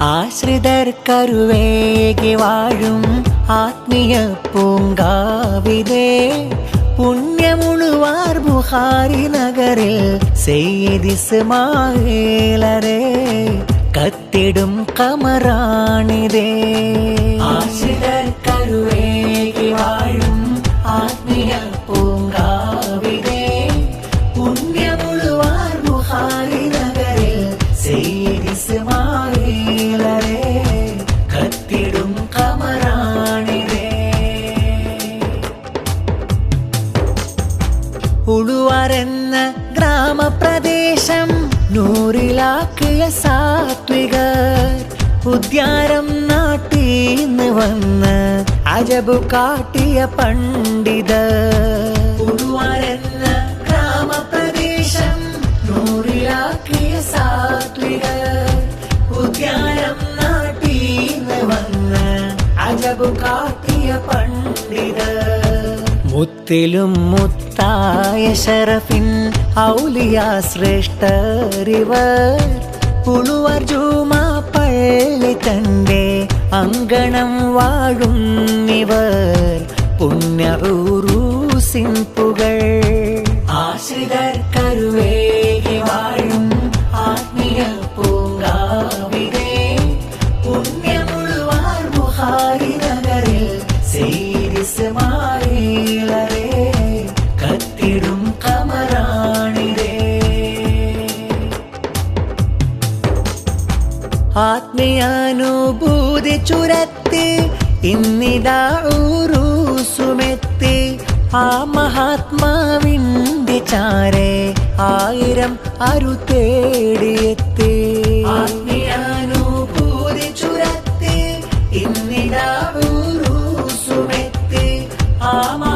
ஆசிரிதர் கருவேகி வாழும் ஆத்மிய பூங்காவிதே புண்ணியமுழுவார் புகாரி நகரில் செய்தி சுமாரே கத்திடும் கமராணிதே. ஆசிரிதர் ഉളുവാരെന്ന ഗ്രാമപ്രദേശം നൂറിലാക്കിയ സാത്വികർ. ഉദ്യാനം നാട്ടീന്ന് വന്ന് അജബു കാട്ടിയ പണ്ഡിത ഉളുവാരെന്ന ഗ്രാമപ്രദേശം നൂറിലാക്കിയ വന്ന് അജബു കാട്ടിയ പണ്ഡിതർ. മുത്തിലും മുത്തായ ശരഫിൻ ഔലിയ ശ്രേഷ്ഠരിവർ. പുളുവർ ജൂമ പള്ളി തന്റെ അങ്കണം വാഴുന്നിവർ പുണ്യൂസിൻപുകൾ ആശ്രിതർ ആത്മീയാനുഭൂതി ചുരത്തി ഇന്നിതാ ഊറൂസുമെത്തി ആ മഹാത്മാവിന്റെ ചാരെ ആയിരം അരു തേടിയെത്തി. ama